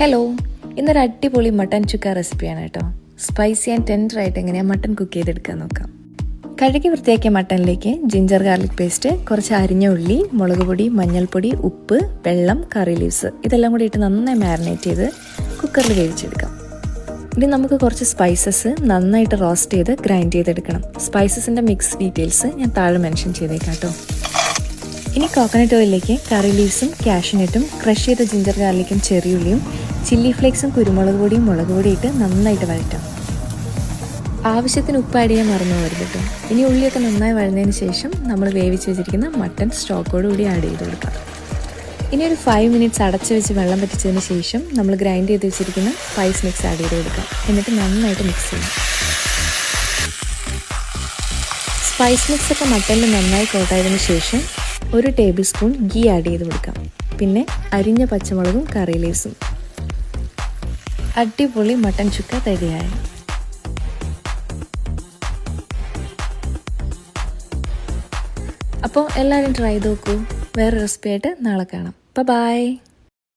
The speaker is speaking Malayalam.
ഹലോ ഇന്നൊരു അടിപൊളി മട്ടൻ ചുക്ക റെസിപ്പിയാണ് കേട്ടോ. സ്പൈസി ആൻഡ് ടെൻഡർ ആയിട്ട് എങ്ങനെയാണ് മട്ടൻ കുക്ക് ചെയ്തെടുക്കാൻ നോക്കാം. കഴുകി വൃത്തിയാക്കിയ മട്ടനിലേക്ക് ജിഞ്ചർ ഗാർലിക് പേസ്റ്റ് കുറച്ച് അരിഞ്ഞ ഉള്ളി മുളക് പൊടി മഞ്ഞൾപ്പൊടി ഉപ്പ് വെള്ളം കറി ലീവ്സ് ഇതെല്ലാം കൂടി ഇട്ട് നന്നായി മാരിനേറ്റ് ചെയ്ത് കുക്കറിൽ വേവിച്ചെടുക്കാം. ഇനി നമുക്ക് കുറച്ച് സ്പൈസസ് നന്നായിട്ട് റോസ്റ്റ് ചെയ്ത് ഗ്രൈൻഡ് ചെയ്തെടുക്കണം. സ്പൈസസിന്റെ മിക്സ് ഡീറ്റെയിൽസ് ഞാൻ താഴെ മെൻഷൻ ചെയ്തേക്കാം കേട്ടോ. ഇനി കോക്കനട്ട് ഓയിലിലേക്ക് കറി ലീവ്സും കാഷ്യനട്ടും ക്രഷ് ചെയ്ത ജിഞ്ചർ ഗാർലിക്കും ചെറിയുള്ളിയും ചില്ലി ഫ്ലേക്സും കുരുമുളക് പൊടിയും മുളക് പൊടിയും ഇട്ട് നന്നായിട്ട് വഴറ്റാം. ആവശ്യത്തിന് ഉപ്പ് ആഡ് ചെയ്യാൻ മറന്നു പോകരുത് കേട്ടോ. ഇനി ഉള്ളിയൊക്കെ നന്നായി വഴന്നതിന് ശേഷം നമ്മൾ വേവിച്ച് വെച്ചിരിക്കുന്ന മട്ടൺ സ്റ്റോക്കോട് കൂടി ആഡ് ചെയ്ത് കൊടുക്കാം. ഇനി ഒരു ഫൈവ് മിനിറ്റ്സ് അടച്ചു വെച്ച് വെള്ളം പറ്റിച്ചതിന് ശേഷം നമ്മൾ ഗ്രൈൻഡ് ചെയ്ത് വെച്ചിരിക്കുന്ന സ്പൈസ് മിക്സ് ആഡ് ചെയ്ത് കൊടുക്കാം. എന്നിട്ട് നന്നായിട്ട് മിക്സ് ചെയ്യാം. സ്പൈസ് മിക്സ് ഒക്കെ മട്ടണിൽ നന്നായി കോട്ടായതിനു ശേഷം ഒരു ടേബിൾ സ്പൂൺ ഗീ ആഡ് ചെയ്ത് കൊടുക്കാം. പിന്നെ അരിഞ്ഞ പച്ചമുളകും കറി ലീവ്സും അടിപൊളി മട്ടൻ ചുക്ക തയ്യാറായി അപ്പോൾ എല്ലാവരും ട്രൈ ചെയ്ത് നോക്കൂ. വേറെ റെസിപ്പി ആയിട്ട് നാളെ കാണാം. ബൈ